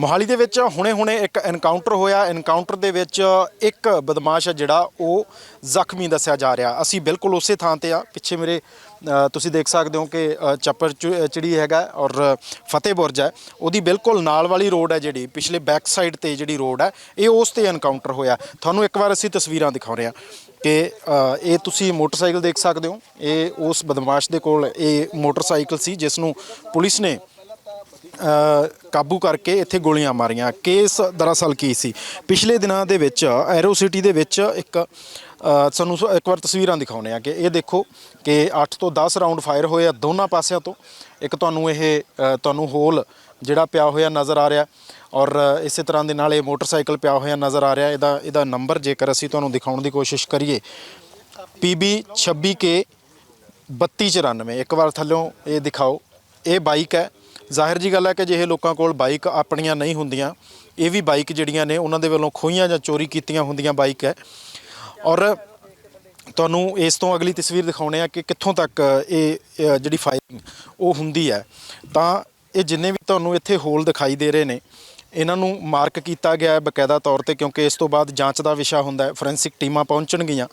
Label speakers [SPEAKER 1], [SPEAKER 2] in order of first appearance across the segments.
[SPEAKER 1] ਮੋਹਾਲੀ ਦੇ ਵਿੱਚ ਹੁਣੇ-ਹੁਣੇ ਇੱਕ ਐਨਕਾਊਂਟਰ ਹੋਇਆ। ਐਨਕਾਊਂਟਰ ਦੇ ਵਿੱਚ ਇੱਕ ਬਦਮਾਸ਼ ਹੈ ਜਿਹੜਾ ਉਹ ਜ਼ਖਮੀ ਦੱਸਿਆ ਜਾ ਰਿਹਾ। ਅਸੀਂ ਬਿਲਕੁਲ ਉਸੇ ਥਾਂ ਤੇ ਆ। ਪਿੱਛੇ ਮੇਰੇ ਤੁਸੀਂ ਦੇਖ ਸਕਦੇ ਹੋ ਕਿ ਅ, ਚੱਪਰ ਚਿੜੀ ਹੈਗਾ ਔਰ ਫਤਿਹ ਬੁਰਜ ਹੈ। ਉਹਦੀ ਬਿਲਕੁਲ ਨਾਲ ਵਾਲੀ ਰੋਡ ਹੈ ਜਿਹੜੀ ਪਿਛਲੇ ਬੈਕ ਸਾਈਡ ਤੇ ਜਿਹੜੀ ਰੋਡ ਹੈ ਇਹ ਉਸ ਤੇ ਐਨਕਾਊਂਟਰ ਹੋਇਆ। ਤੁਹਾਨੂੰ ਇੱਕ ਵਾਰ ਅਸੀਂ ਤਸਵੀਰਾਂ ਦਿਖਾ ਰਹੇ ਹਾਂ ਕਿ ਇਹ ਤੁਸੀਂ ਮੋਟਰਸਾਈਕਲ ਦੇਖ ਸਕਦੇ ਹੋ। ਇਹ ਉਸ ਬਦਮਾਸ਼ ਦੇ ਕੋਲ ਇਹ ਮੋਟਰਸਾਈਕਲ ਸੀ ਜਿਸ ਨੂੰ ਪੁਲਿਸ ਨੇ ਕਾਬੂ ਕਰਕੇ ਇੱਥੇ ਗੋਲੀਆਂ ਮਾਰੀਆਂ। ਕੇਸ ਦਰਅਸਲ ਕੀ ਸੀ? ਪਿਛਲੇ ਦਿਨਾਂ ਦੇ ਵਿੱਚ ਐਰੋ ਸਿਟੀ ਦੇ ਵਿੱਚ ਇੱਕ ਸਾਨੂੰ ਸ- ਇੱਕ ਵਾਰ ਤਸਵੀਰਾਂ ਦਿਖਾਉਣੇ ਆ ਕਿ ਇਹ ਦੇਖੋ ਕਿ 8 ਤੋਂ 10 ਰਾਉਂਡ ਫਾਇਰ ਹੋਏ ਆ ਦੋਨਾਂ ਪਾਸਿਆਂ ਤੋਂ। ਇੱਕ ਤੁਹਾਨੂੰ ਇਹ ਤੁਹਾਨੂੰ ਹੋਲ ਜਿਹੜਾ ਪਿਆ ਹੋਇਆ ਨਜ਼ਰ ਆ ਰਿਹਾ ਔਰ ਅ, ਇਸੇ ਤਰ੍ਹਾਂ ਦੇ ਨਾਲ ਇਹ ਮੋਟਰਸਾਈਕਲ ਪਿਆ ਹੋਇਆ ਨਜ਼ਰ ਆ ਰਿਹਾ। ਇਹਦਾ ਇਹਦਾ ਨੰਬਰ ਜੇਕਰ ਅਸੀਂ ਤੁਹਾਨੂੰ ਦਿਖਾਉਣ ਦੀ ਕੋਸ਼ਿਸ਼ ਕਰੀਏ PB 26K 3294 ਇੱਕ ਵਾਰ ਥੱਲੋਂ ਇਹ ਦਿਖਾਓ। ਇਹ ਬਾਈਕ ਹੈ। ਜ਼ਾਹਿਰ ਜੀ ਗੱਲ ਹੈ ਕਿ ਜਿਹੇ ਲੋਕਾਂ ਕੋਲ ਬਾਈਕ ਆਪਣੀਆਂ ਨਹੀਂ ਹੁੰਦੀਆਂ, ਇਹ ਵੀ ਬਾਈਕ ਜਿਹੜੀਆਂ ਨੇ, ਉਹਨਾਂ ਦੇ ਵੱਲੋਂ ਖੋਈਆਂ ਜਾਂ ਚੋਰੀ ਕੀਤੀਆਂ ਹੁੰਦੀਆਂ ਬਾਈਕ ਹੈ। ਔਰ ਤੁਹਾਨੂੰ ਇਸ ਤੋਂ ਅਗਲੀ ਤਸਵੀਰ ਦਿਖਾਉਣੇ ਆ ਕਿ ਕਿੱਥੋਂ ਤੱਕ ਇਹ ਜਿਹੜੀ ਫਾਇਰਿੰਗ ਉਹ ਹੁੰਦੀ ਹੈ। ਤਾਂ ਇਹ ਜਿੰਨੇ ਵੀ ਤੁਹਾਨੂੰ ਇੱਥੇ ਹੋਲ ਦਿਖਾਈ ਦੇ ਰਹੇ ਨੇ, ਇਹਨਾਂ ਨੂੰ ਮਾਰਕ ਕੀਤਾ ਗਿਆ ਹੈ ਬਕਾਇਦਾ ਤੌਰ ਤੇ ਕਿਉਂਕਿ ਇਸ ਤੋਂ ਬਾਅਦ ਜਾਂਚ ਦਾ ਵਿਸ਼ਾ ਹੁੰਦਾ ਹੈ ਫੋਰੈਂਸਿਕ ਟੀਮਾਂ ਪਹੁੰਚਣਗੀਆਂ,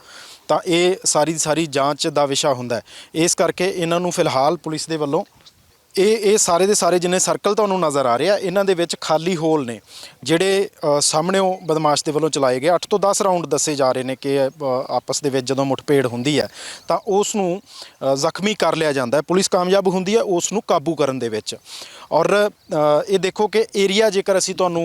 [SPEAKER 1] ਤਾਂ ਇਹ ਸਾਰੀ ਸਾਰੀ ਜਾਂਚ ਦਾ ਵਿਸ਼ਾ ਹੁੰਦਾ ਹੈ। ਇਸ ਕਰਕੇ ਇਹਨਾਂ ਨੂੰ ਫਿਲਹਾਲ ਪੁਲਿਸ ਦੇ ਵੱਲੋਂ ਇਹ ਇਹ ਸਾਰੇ ਦੇ ਸਾਰੇ ਜਿੰਨੇ ਸਰਕਲ ਤੁਹਾਨੂੰ ਨਜ਼ਰ ਆ ਰਿਹਾ ਇਹਨਾਂ ਦੇ ਵਿੱਚ ਖਾਲੀ ਹੋਲ ਨੇ ਜਿਹੜੇ ਅ, ਸਾਹਮਣੇੋਂ ਬਦਮਾਸ਼ ਦੇ ਵੱਲੋਂ ਚਲਾਏ ਗਏ। 8 ਤੋਂ 10 ਰਾਉਂਡ ਦੱਸੇ ਜਾ ਰਹੇ ਨੇ ਕਿ ਆਪਸ ਦੇ ਵਿੱਚ ਜਦੋਂ ਮੁਠਭੇੜ ਹੁੰਦੀ ਹੈ ਤਾਂ ਉਸ ਨੂੰ ਜ਼ਖਮੀ ਕਰ ਲਿਆ ਜਾਂਦਾ ਹੈ। ਪੁਲਿਸ ਕਾਮਯਾਬ ਹੁੰਦੀ ਹੈ ਉਸ ਨੂੰ ਕਾਬੂ ਕਰਨ ਦੇ ਵਿੱਚ। ਔਰ ਇਹ ਦੇਖੋ ਕਿ ਏਰੀਆ ਜੇਕਰ ਅਸੀਂ ਤੁਹਾਨੂੰ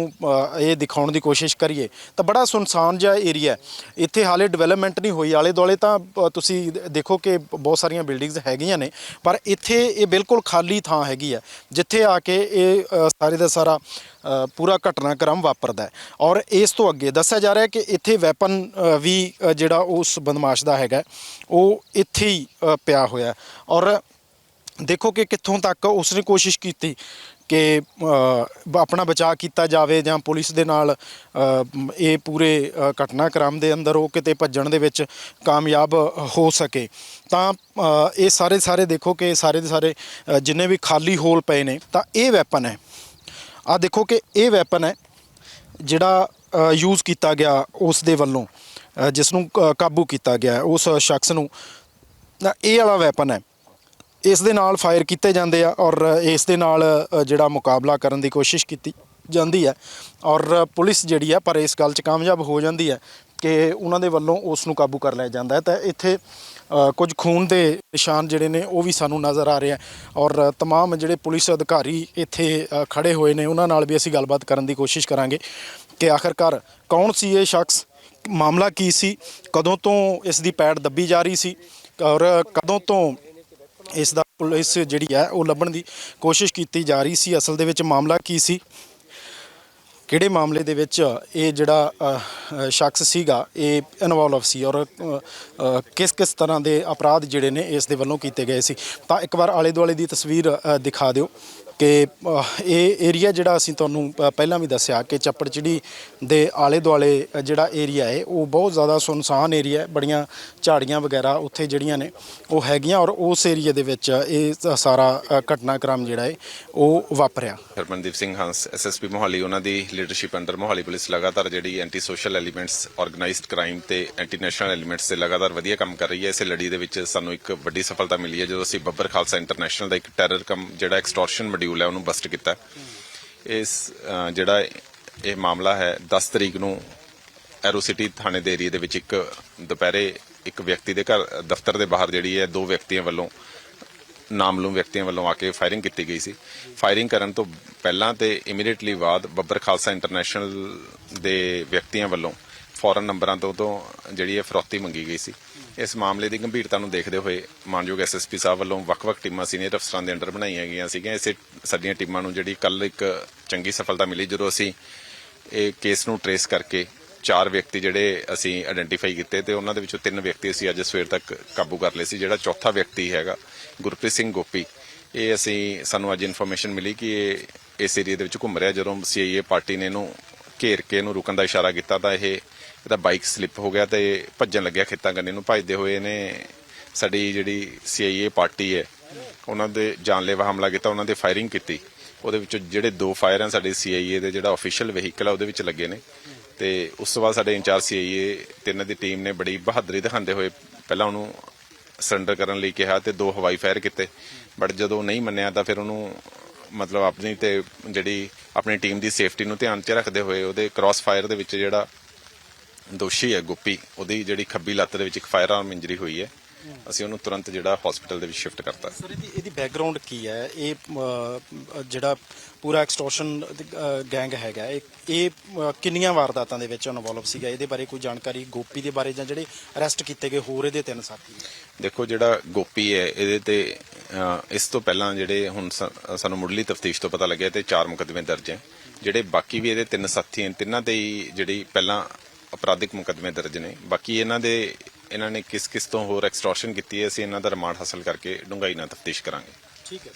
[SPEAKER 1] ਇਹ ਦਿਖਾਉਣ ਦੀ ਕੋਸ਼ਿਸ਼ ਕਰੀਏ ਤਾਂ ਬੜਾ ਸੁਨਸਾਨ ਜਿਹਾ ਏਰੀਆ ਇੱਥੇ ਹਾਲੇ ਡਿਵੈਲਪਮੈਂਟ ਨਹੀਂ ਹੋਈ। ਆਲੇ ਦੁਆਲੇ ਤਾਂ ਤੁਸੀਂ ਦੇਖੋ ਕਿ ਬਹੁਤ ਸਾਰੀਆਂ ਬਿਲਡਿੰਗਸ ਹੈਗੀਆਂ ਨੇ ਪਰ ਇੱਥੇ ਇਹ ਬਿਲਕੁਲ ਖਾਲੀ ਥਾਂ ਹੈਗੀ ਹੈ ਜਿੱਥੇ ਆ ਕੇ ਇਹ ਅ, ਸਾਰੇ ਦਾ ਸਾਰਾ ਅ, ਪੂਰਾ ਘਟਨਾਕ੍ਰਮ ਵਾਪਰਦਾ ਹੈ ਔਰ ਇਸ ਤੋਂ ਅੱਗੇ ਦੱਸਿਆ ਜਾ ਰਿਹਾ ਹੈ ਕਿ ਇੱਥੇ ਵੈਪਨ ਵੀ ਅ, ਜਿਹੜਾ ਉਸ ਬਦਮਾਸ਼ ਦਾ ਹੈਗਾ ਉਹ ਇੱਥੇ ਹੀ ਅ, ਪਿਆ ਹੋਇਆ ਹੈ। ਔਰ ਦੇਖੋ ਕਿ ਕਿੱਥੋਂ ਤੱਕ ਉਸਨੇ ਕੋਸ਼ਿਸ਼ ਕੀਤੀ ਕਿ ਆਪਣਾ ਬਚਾਅ ਕੀਤਾ ਜਾਵੇ ਜਾਂ ਪੁਲਿਸ ਦੇ ਨਾਲ ਇਹ ਪੂਰੇ ਘਟਨਾਕ੍ਰਮ ਦੇ ਅੰਦਰ ਉਹ ਕਿਤੇ ਭੱਜਣ ਦੇ ਵਿੱਚ ਕਾਮਯਾਬ ਹੋ ਸਕੇ। ਤਾਂ ਇਹ ਸਾਰੇ ਸਾਰੇ ਦੇਖੋ ਕਿ ਸਾਰੇ ਦੇ ਸਾਰੇ ਜਿੰਨੇ ਵੀ ਖਾਲੀ ਹੋਲ ਪਏ ਨੇ, ਤਾਂ ਇਹ ਵੈਪਨ ਹੈ। ਆ ਦੇਖੋ ਕਿ ਇਹ ਵੈਪਨ ਹੈ, ਜਿਹੜਾ ਯੂਜ਼ ਕੀਤਾ ਗਿਆ ਉਸ ਦੇ ਵੱਲੋਂ ਜਿਸ ਨੂੰ ਕਾਬੂ ਕੀਤਾ ਗਿਆ ਉਸ ਸ਼ਖਸ ਨੂੰ। ਤਾਂ ਇਹ ਵਾਲਾ ਵੈਪਨ ਹੈ। ਇਸ ਦੇ ਨਾਲ ਫਾਇਰ ਕੀਤੇ ਜਾਂਦੇ ਆ ਔਰ ਇਸ ਦੇ ਨਾਲ ਅ, ਜਿਹੜਾ ਮੁਕਾਬਲਾ ਕਰਨ ਦੀ ਕੋਸ਼ਿਸ਼ ਕੀਤੀ ਜਾਂਦੀ ਹੈ ਔਰ ਪੁਲਿਸ ਜਿਹੜੀ ਹੈ ਪਰ ਇਸ ਗੱਲ 'ਚ ਕਾਮਯਾਬ ਹੋ ਜਾਂਦੀ ਹੈ ਕਿ ਉਹਨਾਂ ਦੇ ਵੱਲੋਂ ਉਸ ਨੂੰ ਕਾਬੂ ਕਰ ਲਿਆ ਜਾਂਦਾ ਹੈ ਤਾਂ ਇੱਥੇ ਅ, ਕੁਝ ਖੂਨ ਦੇ ਨਿਸ਼ਾਨ ਜਿਹੜੇ ਨੇ ਉਹ ਵੀ ਸਾਨੂੰ ਨਜ਼ਰ ਆ ਰਹੇ ਆ ਔਰ तमाम ਜਿਹੜੇ ਪੁਲਿਸ ਅਧਿਕਾਰੀ ਇੱਥੇ ਅ, ਖੜੇ ਹੋਏ ਨੇ ਉਹਨਾਂ ਨਾਲ ਵੀ ਅਸੀਂ ਗੱਲਬਾਤ ਕਰਨ ਦੀ ਕੋਸ਼ਿਸ਼ ਕਰਾਂਗੇ ਕਿ ਆਖਰਕਾਰ ਕੌਣ ਸੀ ਇਹ ਸ਼ਖਸ ਮਾਮਲਾ ਕੀ ਸੀ ਕਦੋਂ ਤੋਂ ਇਸ ਦੀ ਪੈੜ ਦੱਬੀ ਜਾ ਰਹੀ ਸੀ ਔਰ ਕਦੋਂ ਤੋਂ ਇਸ ਦਾ ਪੁਲਿਸ ਜਿਹੜੀ ਹੈ ਉਹ ਲੱਭਣ ਦੀ ਕੋਸ਼ਿਸ਼ ਕੀਤੀ ਜਾ ਰਹੀ ਸੀ। ਅਸਲ ਦੇ ਵਿੱਚ ਮਾਮਲਾ ਕੀ ਸੀ? ਕਿਹੜੇ ਮਾਮਲੇ ਦੇ ਵਿੱਚ ਇਹ ਜਿਹੜਾ ਸ਼ਖਸ ਸੀਗਾ, ਇਹ ਇਨਵੋਲਵ ਸੀ ਔਰ ਕਿਸ ਕਿਸ ਤਰ੍ਹਾਂ ਦੇ ਅਪਰਾਧ ਜਿਹੜੇ ਨੇ ਇਸ ਦੇ ਵੱਲੋਂ ਕੀਤੇ ਗਏ ਸੀ? ਤਾਂ ਇੱਕ ਵਾਰ ਆਲੇ ਦੁਆਲੇ ਦੀ ਤਸਵੀਰ ਦਿਖਾ ਦਿਓ। ਕਿ ਇਹ ਏਰੀਆ ਜਿਹੜਾ ਅਸੀਂ ਤੁਹਾਨੂੰ ਪਹਿਲਾਂ ਵੀ ਦੱਸਿਆ ਕਿ ਚੱਪੜਚਿੜੀ ਦੇ ਆਲੇ ਦੁਆਲੇ ਜਿਹੜਾ ਏਰੀਆ ਹੈ, ਉਹ ਬਹੁਤ ਜ਼ਿਆਦਾ ਸੁਨਸਾਨ ਏਰੀਆ ਹੈ, ਬੜੀਆਂ ਝਾੜੀਆਂ ਵਗੈਰਾ ਉੱਥੇ ਜਿਹੜੀਆਂ ਨੇ, ਉਹ ਹੈਗੀਆਂ ਔਰ ਉਸ ਏਰੀਆ ਦੇ ਵਿੱਚ ਇਹ ਸਾਰਾ ਘਟਨਾਕ੍ਰਮ ਜਿਹੜਾ ਹੈ, ਉਹ ਵਾਪਰਿਆ।
[SPEAKER 2] ਹਰਮਨਦੀਪ ਸਿੰਘ ਹੰਸ ਐਸਐਸਪੀ ਮੋਹਾਲੀ, ਉਹਨਾਂ ਦੀ ਲੀਡਰਸ਼ਿਪ ਅੰਡਰ ਮੋਹਾਲੀ ਪੁਲਿਸ ਲਗਾਤਾਰ ਜਿਹੜੀ anti social elements organised crime ਤੇ ਐਂਟੀ ਨੈਸ਼ਨਲ ਐਲੀਮੈਂਟਸ ਤੇ ਲਗਾਤਾਰ ਵਧੀਆ ਕੰਮ ਕਰ ਰਹੀ ਹੈ। ਇਸ ਲੜੀ ਦੇ ਵਿੱਚ ਸਾਨੂੰ ਇੱਕ ਵੱਡੀ ਸਫਲਤਾ ਮਿਲੀ ਹੈ, ਜਦੋਂ ਅਸੀਂ ਬੱਬਰ ਖਾਲਸਾ ਇੰਟਰਨੈਸ਼ਨਲ ਦਾ ਇੱਕ ਟੈਰਰ ਕਮ, ਜਿਹੜਾ ਐਕਸਟੋਰਸ਼ਨ ਮੋਡਿਊਲ ਹੈ ਉਹਨੂੰ ਬਸਟ ਕੀਤਾ। ਇਸ ਅਹ, ਜਿਹੜਾ ਇਹ ਮਾਮਲਾ ਹੈ 10 ਤਰੀਕ ਨੂੰ ਐਰੋ ਸਿਟੀ ਥਾਣੇ ਦੇ ਏਰੀਆ ਦੇ ਵਿੱਚ ਇੱਕ ਦੁਪਹਿਰੇ ਇੱਕ ਵਿਅਕਤੀ ਦੇ ਘਰ ਦਫ਼ਤਰ ਦੇ ਬਾਹਰ ਜਿਹੜੀ ਹੈ ਦੋ ਵਿਅਕਤੀਆਂ ਵੱਲੋਂ ਨਾਮਲੂਮ ਵਿਅਕਤੀਆਂ ਵੱਲੋਂ ਆ ਕੇ ਫਾਇਰਿੰਗ ਕੀਤੀ ਗਈ ਸੀ। ਫਾਇਰਿੰਗ ਕਰਨ ਤੋਂ ਪਹਿਲਾਂ ਤੇ ਇਮੀਡੀਏਟਲੀ ਬਾਅਦ ਬੱਬਰ ਖਾਲਸਾ ਇੰਟਰਨੈਸ਼ਨਲ ਦੇ ਵਿਅਕਤੀਆਂ ਵੱਲੋਂ ਫੌਰਨ ਨੰਬਰਾਂ ਤੋਂ ਤੋਂ ਜਿਹੜੀ ਇਹ ਫਰੋਤੀ ਮੰਗੀ ਗਈ ਸੀ। ਇਸ ਮਾਮਲੇ ਦੀ ਗੰਭੀਰਤਾ ਨੂੰ ਦੇਖਦੇ ਹੋਏ ਮਾਨਯੋਗ ਐਸਐਸਪੀ ਸਾਹਿਬ ਵੱਲੋਂ ਵੱਖ-ਵੱਖ ਟੀਮਾਂ ਸੀਨੀਅਰ ਅਫਸਰਾਂ ਦੇ ਅੰਡਰ ਬਣਾਈਆਂ ਗਈਆਂ ਸੀਗੀਆਂ। ਇਸੇ ਸਾਡੀਆਂ ਟੀਮਾਂ ਨੂੰ ਜਿਹੜੀ ਕੱਲ ਇੱਕ ਚੰਗੀ ਸਫਲਤਾ ਮਿਲੀ ਜਦੋਂ ਅਸੀਂ ਇਹ ਕੇਸ ਨੂੰ ਟਰੇਸ ਕਰਕੇ ਚਾਰ ਵਿਅਕਤੀ ਜਿਹੜੇ ਅਸੀਂ ਆਇਡੈਂਟੀਫਾਈ ਕੀਤੇ ਤੇ ਉਹਨਾਂ ਦੇ ਵਿੱਚੋਂ ਤਿੰਨ ਵਿਅਕਤੀ ਅਸੀਂ ਅੱਜ ਸਵੇਰ ਤੱਕ ਕਾਬੂ ਕਰ ਲਏ ਸੀ, ਜਿਹੜਾ ਚੌਥਾ ਵਿਅਕਤੀ ਹੈਗਾ, ਗੁਰਪ੍ਰੀਤ ਸਿੰਘ ਗੋਪੀ। ਇਹ ਅਸੀਂ, ਸਾਨੂੰ ਅੱਜ ਇਨਫੋਰਮੇਸ਼ਨ ਮਿਲੀ ਕਿ ਇਹ ਇਸ ਏਰੀਆ ਦੇ ਵਿੱਚ ਘੁੰਮ ਰਿਹਾ, ਜਦੋਂ ਸੀਆਈਏ ਪਾਰਟੀ ਨੇ ਇਹਨੂੰ ਘੇਰ ਕੇ ਇਹਨੂੰ ਰੁਕਣ ਦਾ ਇਸ਼ਾਰਾ ਕੀਤਾ ਤਾਂ ਇਹ ਇਹਦਾ ਬਾਈਕ ਸਲਿੱਪ ਹੋ ਗਿਆ ਤੇ ਭੱਜਣ ਲੱਗਿਆ ਖੇਤਾਂ ਕੰਨੇ ਨੂੰ। ਭੱਜਦੇ ਹੋਏ ਇਹਨੇ ਸਾਡੀ ਜਿਹੜੀ ਸੀਆਈਏ ਪਾਰਟੀ ਹੈ, ਉਹਨਾਂ ਦੇ ਜਾਨਲੇਵਾ ਹਮਲਾ ਕੀਤਾ, ਉਹਨਾਂ ਦੇ ਫਾਇਰਿੰਗ ਕੀਤੀ। ਉਹਦੇ ਵਿੱਚੋਂ ਜਿਹੜੇ ਦੋ ਫਾਇਰ ਆ ਸਾਡੇ ਸੀਆਈਏ ਦੇ, ਜਿਹੜਾ ਅਫੀਸ਼ੀਅਲ ਵਹੀਕਲ ਆ, ਉਹਦੇ ਵਿੱਚ ਲੱਗੇ ਨੇ। ਤੇ ਉਸ ਤੋਂ ਬਾਅਦ ਸਾਡੇ ਇੰਚਾਰਜ ਸੀਆਈਏ ਤੇ ਇਹਨਾਂ ਦੀ ਟੀਮ ਨੇ ਬੜੀ ਬਹਾਦਰੀ ਦਿਖਾਉਂਦੇ ਹੋਏ ਪਹਿਲਾਂ ਉਹਨੂੰ ਸਰੈਂਡਰ ਕਰਨ ਲਈ ਕਿਹਾ ਤੇ ਦੋ ਹਵਾਈ ਫਾਇਰ ਕੀਤੇ। ਬਟ ਜਦੋਂ ਨਹੀਂ ਮੰਨਿਆ ਤਾਂ ਫਿਰ ਉਹਨੂੰ ਮਤਲਬ ਆਪਣੀ ਤੇ ਜਿਹੜੀ ਆਪਣੀ ਟੀਮ ਦੀ ਸੇਫਟੀ ਨੂੰ ਧਿਆਨ 'ਚ ਰੱਖਦੇ ਹੋਏ ਉਹਦੇ ਕ੍ਰਾਸ ਫਾਇਰ ਦੇ ਵਿੱਚ ਜਿਹੜਾ ਦੋਸ਼ੀ ਹੈ ਗੁੱਪੀ। ਉਹਦੀ ਜਿਹੜੀ ਖੱਬੀ ਲੱਤ ਦੇ ਵਿੱਚ ਇੱਕ ਫਾਇਰ ਆਰਮ ਇੰਜਰੀ ਹੋਈ ਹੈ। ਅਸੀਂ ਉਹਨੂੰ ਤੁਰੰਤ ਜਿਹੜਾ ਹਸਪੀਟਲ ਦੇ ਵਿੱਚ ਸ਼ਿਫਟ ਕਰਤਾ।
[SPEAKER 1] ਸਰ ਇਹਦੀ ਇਹਦੀ ਬੈਕਗ੍ਰਾਉਂਡ ਕੀ ਹੈ? ਇਹ ਜਿਹੜਾ ਪੂਰਾ ਐਕਸਟੋਰਸ਼ਨ ਗੈਂਗ ਹੈਗਾ ਇਹ ਇਹ ਕਿੰਨੀਆਂ ਵਾਰਦਾਤਾਂ ਦੇ ਵਿੱਚ ਇਨਵੋਲਵ ਸੀਗਾ? ਇਹਦੇ ਬਾਰੇ ਕੋਈ ਜਾਣਕਾਰੀ ਗੋਪੀ ਦੇ ਬਾਰੇ ਜਾਂ ਜਿਹੜੇ ਅਰੈਸਟ ਕੀਤੇ ਗਏ ਹੋਰ ਇਹਦੇ ਤਿੰਨ ਸਾਥੀ?
[SPEAKER 2] ਦੇਖੋ ਜਿਹੜਾ ਗੋਪੀ ਹੈ ਇਹਦੇ ਤੇ ਇਸ ਤੋਂ ਪਹਿਲਾਂ ਜਿਹੜੇ ਹੁਣ ਸ- ਸਾਨੂੰ ਮੁੱਢਲੀ ਤਫਤੀਸ਼ ਤੋਂ ਪਤਾ ਲੱਗਿਆ ਤੇ ਚਾਰ ਮੁਕੱਦਮੇ ਦਰਜ ਹੈ। ਜਿਹੜੇ ਬਾਕੀ ਵੀ ਇਹਦੇ ਤਿੰਨ ਸਾਥੀ ਹਨ ਤਿੰਨਾਂ ਤੇ ਹੀ ਜਿਹੜੀ ਪਹਿਲਾਂ ਅਪਰਾਧਿਕ ਮੁਕੱਦਮੇ ਦਰਜ ਨੇ। ਬਾਕੀ ਇਹਨਾਂ ਦੇ ਇਹਨਾਂ ਨੇ ਕਿਸ ਕਿਸ ਤੋਂ ਹੋਰ ਐਕਸਟੋਰਸ਼ਨ ਕੀਤੀ ਹੈ ਅਸੀਂ ਇਹਨਾਂ ਦਾ ਰਿਮਾਂਡ ਹਾਸਲ ਕਰਕੇ ਡੂੰਘਾਈ ਨਾਲ ਤਫਤੀਸ਼ ਕਰਾਂਗੇ।
[SPEAKER 1] ਠੀਕ ਹੈ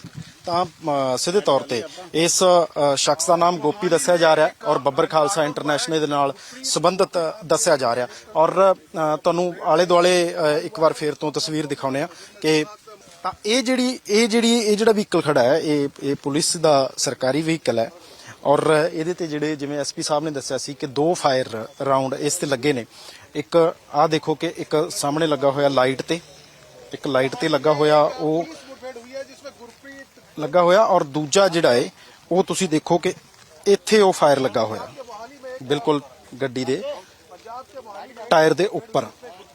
[SPEAKER 1] ਤਾਂ ਅ, ਸਿੱਧੇ ਤੌਰ ਤੇ ਇਸ ਅ, ਸ਼ਖਸ ਦਾ ਨਾਮ ਗੋਪੀ ਦੱਸਿਆ ਜਾ ਰਿਹਾ ਹੈ ਔਰ ਬੱਬਰ ਖਾਲਸਾ ਇੰਟਰਨੈਸ਼ਨਲ ਦੇ ਨਾਲ ਸੰਬੰਧਿਤ ਦੱਸਿਆ ਜਾ ਰਿਹਾ। ਔਰ ਅ, ਤੁਹਾਨੂੰ ਆਲੇ ਦੁਆਲੇ ਅ, ਇੱਕ ਵਾਰ ਫੇਰ ਤੋਂ ਤਸਵੀਰ ਦਿਖਾਉਨੇ ਆ ਕਿ ਤਾਂ ਇਹ ਜਿਹੜੀ ਇਹ ਜਿਹੜੀ ਇਹ ਜਿਹੜਾ ਵਹੀਕਲ ਖੜਾ ਹੈ ਇਹ ਇਹ ਪੁਲਿਸ ਦਾ ਸਰਕਾਰੀ ਵਹੀਕਲ ਹੈ। ਔਰ ਇਹਦੇ ਤੇ ਜਿਹੜੇ ਜਿਵੇਂ ਐਸਪੀ ਸਾਹਿਬ ਨੇ ਦੱਸਿਆ ਸੀ ਕਿ ਦੋ ਫਾਇਰ ਰਾਉਂਡ ਇਸ ਤੇ ਲੱਗੇ ਨੇ। ਇੱਕ ਆਹ ਦੇਖੋ ਕਿ ਇੱਕ ਸਾਹਮਣੇ ਲੱਗਾ ਹੋਇਆ ਲਾਈਟ ਤੇ, ਇੱਕ ਲਾਈਟ ਤੇ ਲੱਗਾ ਹੋਇਆ ਉਹ ਲੱਗਾ ਹੋਇਆ ਔਰ ਦੂਜਾ ਜਿਹੜਾ ਹੈ ਉਹ ਤੁਸੀਂ ਦੇਖੋ ਕਿ ਇੱਥੇ ਉਹ ਫਾਇਰ ਲੱਗਾ ਹੋਇਆ। ਬਿਲਕੁਲ ਗੱਡੀ ਦੇ ਟਾਇਰ ਦੇ ਉੱਪਰ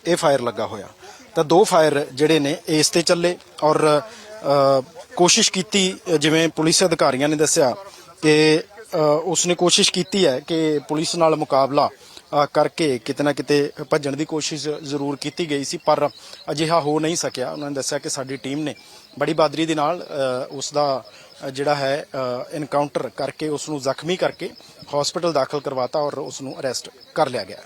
[SPEAKER 1] ਇਹ ਫਾਇਰ ਲੱਗਾ ਹੋਇਆ। ਤਾਂ ਦੋ ਫਾਇਰ ਜਿਹੜੇ ਨੇ ਇਸ ਤੇ ਚੱਲੇ ਔਰ ਕੋਸ਼ਿਸ਼ ਕੀਤੀ, ਜਿਵੇਂ ਪੁਲਿਸ ਅਧਿਕਾਰੀਆਂ ਨੇ ਦੱਸਿਆ ਕਿ ਅ, ਉਸਨੇ ਕੋਸ਼ਿਸ਼ ਕੀਤੀ ਹੈ ਕਿ ਪੁਲਿਸ ਨਾਲ ਮੁਕਾਬਲਾ ਕਰਕੇ ਕਿਤੇ ਨਾ ਕਿਤੇ ਭੱਜਣ ਦੀ ਕੋਸ਼ਿਸ਼ ਜ਼ਰੂਰ ਕੀਤੀ ਗਈ ਸੀ ਪਰ ਅਜਿਹਾ ਹੋ ਨਹੀਂ ਸਕਿਆ। ਉਹਨਾਂ ਨੇ ਦੱਸਿਆ ਕਿ ਸਾਡੀ ਟੀਮ ਨੇ ਬੜੀ ਬਹਾਦਰੀ ਦੇ ਨਾਲ ਉਸ ਦਾ ਜਿਹੜਾ ਹੈ ਇਨਕਾਊਂਟਰ ਕਰਕੇ ਉਸ ਨੂੰ ਜ਼ਖਮੀ ਕਰਕੇ ਹਸਪੀਟਲ ਦਾਖਲ ਕਰਵਾਤਾ ਔਰ ਉਸ ਨੂੰ ਅਰੈਸਟ ਕਰ ਲਿਆ ਗਿਆ।